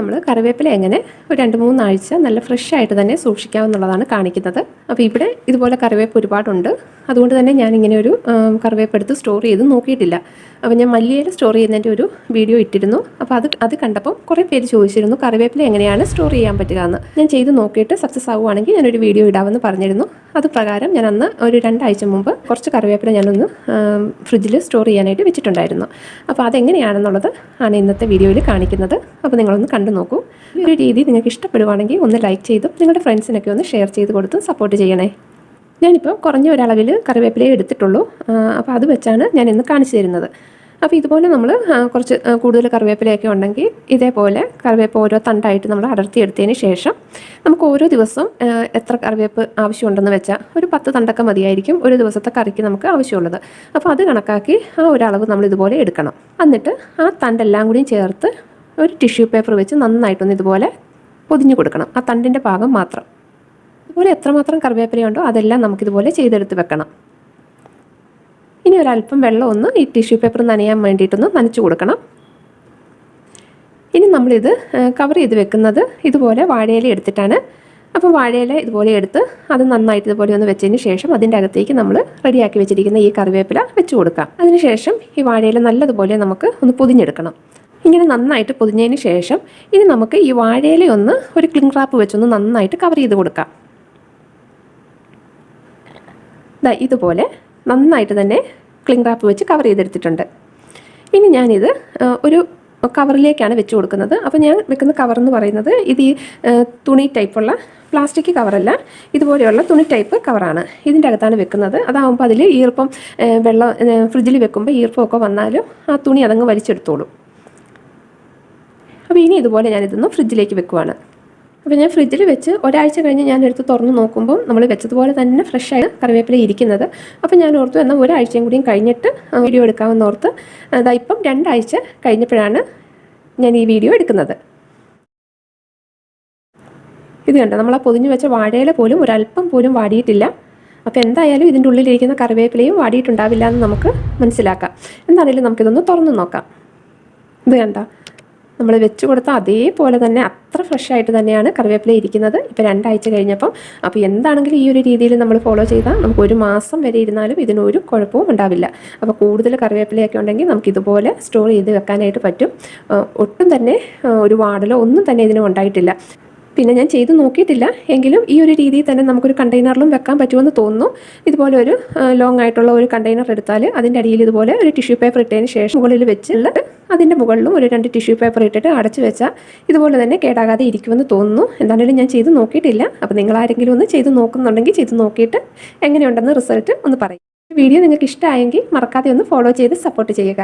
നമ്മൾ കറിവേപ്പില എങ്ങനെ ഒരു രണ്ട് മൂന്നാഴ്ച നല്ല ഫ്രഷ് ആയിട്ട് തന്നെ സൂക്ഷിക്കാമെന്നുള്ളതാണ് കാണിക്കുന്നത്. അപ്പോൾ ഇവിടെ ഇതുപോലെ കറിവേപ്പ് ഒരുപാടുണ്ട്. അതുകൊണ്ട് തന്നെ ഞാൻ ഇങ്ങനെ ഒരു കറിവേപ്പെടുത്ത് കറിവേപ്പ് സ്റ്റോർ ചെയ്ത് നോക്കിയിട്ടില്ല. അപ്പോൾ ഞാൻ മല്ലിയില സ്റ്റോർ ചെയ്യുന്നതിന്റെ ഒരു വീഡിയോ ഇട്ടിരുന്നു. അപ്പോൾ അത് അത് കണ്ടപ്പോൾ കുറേ പേര് ചോദിച്ചിരുന്നു കറിവേപ്പില എങ്ങനെയാണ് സ്റ്റോർ ചെയ്യാൻ പറ്റുക എന്ന് ഞാൻ ചെയ്ത് നോക്കിയിട്ട് സക്സസ് ആവുകയാണെങ്കിൽ ഞാനൊരു വീഡിയോ ഇടാമെന്ന് പറഞ്ഞിരുന്നു. അത് പ്രകാരം ഞാൻ അന്ന് ഒരു രണ്ടാഴ്ച മുമ്പ് കുറച്ച് കറിവേപ്പില ഞാനൊന്ന് ഫ്രിഡ്ജിൽ സ്റ്റോർ ചെയ്യാനായിട്ട് വെച്ചിട്ടുണ്ടായിരുന്നു. അപ്പോൾ അതെങ്ങനെയാണെന്നുള്ളത് ആണ് ഇന്നത്തെ വീഡിയോയിൽ കാണിക്കുന്നത്. അപ്പോൾ നിങ്ങളൊന്ന് കണ്ടു നോക്കൂ. ഈ ഒരു രീതി നിങ്ങൾക്ക് ഇഷ്ടപ്പെടുവാണെങ്കിൽ ഒന്ന് ലൈക്ക് ചെയ്തും നിങ്ങളുടെ ഫ്രണ്ട്സിനൊക്കെ ഒന്ന് ഷെയർ ചെയ്ത് കൊടുത്തും സപ്പോർട്ട് ചെയ്യണേ. ഞാനിപ്പോൾ കുറഞ്ഞ ഒരളവിൽ കറിവേപ്പിലയെ എടുത്തിട്ടുള്ളൂ. അപ്പോൾ അത് വെച്ചാണ് ഞാൻ ഇന്ന് കാണിച്ചു തരുന്നത്. അപ്പോൾ ഇതുപോലെ നമ്മൾ കുറച്ച് കൂടുതൽ കറിവേപ്പിലയൊക്കെ ഉണ്ടെങ്കിൽ ഇതേപോലെ കറിവേപ്പ് ഓരോ തണ്ടായിട്ട് നമ്മൾ അടർത്തിയെടുത്തതിന് ശേഷം നമുക്ക് ഓരോ ദിവസവും എത്ര കറിവേപ്പ് ആവശ്യമുണ്ടെന്ന് വെച്ചാൽ ഒരു പത്ത് തണ്ടൊക്കെ മതിയായിരിക്കും ഒരു ദിവസത്തെ കറിക്ക് നമുക്ക് ആവശ്യമുള്ളത്. അപ്പോൾ അത് കണക്കാക്കി ആ ഒരളവ് നമ്മൾ ഇതുപോലെ എടുക്കണം. എന്നിട്ട് ആ തണ്ടെല്ലാം കൂടിയും ചേർത്ത് ഒരു ടിഷ്യൂ പേപ്പർ വെച്ച് നന്നായിട്ടൊന്ന് ഇതുപോലെ പൊതിഞ്ഞു കൊടുക്കണം. ആ തണ്ടിന്റെ ഭാഗം മാത്രം. ഇതുപോലെ എത്രമാത്രം കറിവേപ്പിലയുണ്ടോ അതെല്ലാം നമുക്കിതുപോലെ ചെയ്തെടുത്ത് വെക്കണം. ഇനി ഒരല്പം വെള്ളം ഒന്ന് ഈ ടിഷ്യൂ പേപ്പർ നനയാൻ വേണ്ടിയിട്ടൊന്ന് നനച്ചു കൊടുക്കണം. ഇനി നമ്മളിത് കവർ ചെയ്ത് വെക്കുന്നത് ഇതുപോലെ വാഴയില എടുത്തിട്ടാണ്. അപ്പോൾ വാഴയില ഇതുപോലെ എടുത്ത് അത് നന്നായിട്ട് ഇതുപോലെ ഒന്ന് വെച്ചതിന് ശേഷം അതിന്റെ അകത്തേക്ക് നമ്മൾ റെഡിയാക്കി വെച്ചിരിക്കുന്ന ഈ കറിവേപ്പില വെച്ച് കൊടുക്കാം. അതിനുശേഷം ഈ വാഴയില നല്ലതുപോലെ നമുക്ക് ഒന്ന് പൊതിഞ്ഞെടുക്കണം. ഇങ്ങനെ നന്നായിട്ട് പൊതിഞ്ഞതിന് ശേഷം ഇനി നമുക്ക് ഈ വാഴയില ഒന്ന് ഒരു ക്ലിംഗ് റാപ്പ് വെച്ചൊന്ന് നന്നായിട്ട് കവർ ചെയ്ത് കൊടുക്കാം. ദാ ഇതുപോലെ നന്നായിട്ട് തന്നെ ക്ലിംഗ് റാപ്പ് വെച്ച് കവർ ചെയ്തെടുത്തിട്ടുണ്ട്. ഇനി ഞാനിത് ഒരു കവറിലേക്കാണ് വെച്ച് കൊടുക്കുന്നത്. അപ്പോൾ ഞാൻ വെക്കുന്ന കവർ എന്ന് പറയുന്നത് ഇത് ഈ തുണി ടൈപ്പുള്ള പ്ലാസ്റ്റിക് കവറല്ല ഇതുപോലെയുള്ള തുണി ടൈപ്പ് കവറാണ് ഇതിന്റെ അകത്താണ് വെക്കുന്നത്. അതാകുമ്പോൾ അതിൽ ഈർപ്പം വെള്ളം ഫ്രിഡ്ജിൽ വെക്കുമ്പോൾ ഈർപ്പമൊക്കെ വന്നാലും ആ തുണി അതങ്ങ് വലിച്ചെടുത്തോളും. അപ്പോൾ ഇനി ഇതുപോലെ ഞാനിതൊന്ന് ഫ്രിഡ്ജിലേക്ക് വെക്കുവാണ്. അപ്പോൾ ഞാൻ ഫ്രിഡ്ജിൽ വെച്ച് ഒരാഴ്ച കഴിഞ്ഞ് ഞാൻ എടുത്ത് തുറന്ന് നോക്കുമ്പോൾ നമ്മൾ വെച്ചതുപോലെ തന്നെ ഫ്രഷായി കറിവേപ്പില ഇരിക്കുന്നത്. അപ്പോൾ ഞാൻ ഓർത്തു എന്നാൽ ഒരാഴ്ചയും കൂടിയും കഴിഞ്ഞിട്ട് വീഡിയോ എടുക്കാമെന്ന് ഓർത്ത് അതാ ഇപ്പം രണ്ടാഴ്ച കഴിഞ്ഞപ്പോഴാണ് ഞാൻ ഈ വീഡിയോ എടുക്കുന്നത്. ഇത് കണ്ടോ? നമ്മൾ ആ പൊതിഞ്ഞു വെച്ച വാഴയില പോലും ഒരല്പം പോലും വാടിയിട്ടില്ല. അപ്പോൾ എന്തായാലും ഇതിന്റെ ഉള്ളിലിരിക്കുന്ന കറിവേപ്പിലയും വാടിയിട്ടുണ്ടാവില്ല എന്ന് നമുക്ക് മനസ്സിലാക്കാം. എന്താണെങ്കിലും നമുക്കിതൊന്ന് തുറന്ന് നോക്കാം. ഇത് കണ്ടോ? നമ്മൾ വെച്ച് കൊടുത്ത അതേപോലെ തന്നെ അത്ര ഫ്രഷ് ആയിട്ട് തന്നെയാണ് കറിവേപ്പില ഇരിക്കുന്നത്. ഇപ്പോൾ രണ്ടാഴ്ച കഴിഞ്ഞപ്പം അപ്പോൾ എന്താണെങ്കിലും ഈ ഒരു രീതിയിൽ നമ്മൾ ഫോളോ ചെയ്താൽ നമുക്ക് ഒരു മാസം വരെ ഇരുന്നാലും ഇതിനൊരു കുഴപ്പവും ഉണ്ടാവില്ല. അപ്പോൾ കൂടുതൽ കറിവേപ്പിലയൊക്കെ ഉണ്ടെങ്കിൽ നമുക്ക് ഇതുപോലെ സ്റ്റോർ ചെയ്ത് വെക്കാനായിട്ട് പറ്റും. ഒട്ടും തന്നെ ഒരു വാടലോ ഒന്നും തന്നെ ഇതിന് ഉണ്ടായിട്ടില്ല. പിന്നെ ഞാൻ ചെയ്ത് നോക്കിയിട്ടില്ല. എങ്കിലും ഈ ഒരു രീതിയിൽ തന്നെ നമുക്കൊരു കണ്ടെയ്നറിലും വെക്കാൻ പറ്റുമെന്ന് തോന്നുന്നു. ഇതുപോലെ ഒരു ലോങ് ആയിട്ടുള്ള ഒരു കണ്ടെയ്നർ എടുത്താൽ അതിന്റെ അടിയിൽ ഇതുപോലെ ഒരു ടിഷ്യൂ പേപ്പർ ഇട്ടതിന് ശേഷം മുകളിൽ വെച്ചുള്ള അതിന്റെ മുകളിലും ഒരു രണ്ട് ടിഷ്യൂ പേപ്പർ ഇട്ടിട്ട് അടച്ചു വെച്ചാൽ ഇതുപോലെ തന്നെ കേടാകാതെ ഇരിക്കുമെന്ന് തോന്നുന്നു. എന്താണെങ്കിലും ഞാൻ ചെയ്ത് നോക്കിയിട്ടില്ല. അപ്പോൾ നിങ്ങൾ ആരെങ്കിലും ഒന്ന് ചെയ്ത് നോക്കുന്നുണ്ടെങ്കിൽ ചെയ്ത് നോക്കിയിട്ട് എങ്ങനെയുണ്ടെന്ന് റിസൾട്ട് ഒന്ന് പറയും. വീഡിയോ നിങ്ങൾക്ക് ഇഷ്ടമായെങ്കിൽ മറക്കാതെ ഒന്ന് ഫോളോ ചെയ്ത് സപ്പോർട്ട് ചെയ്യുക.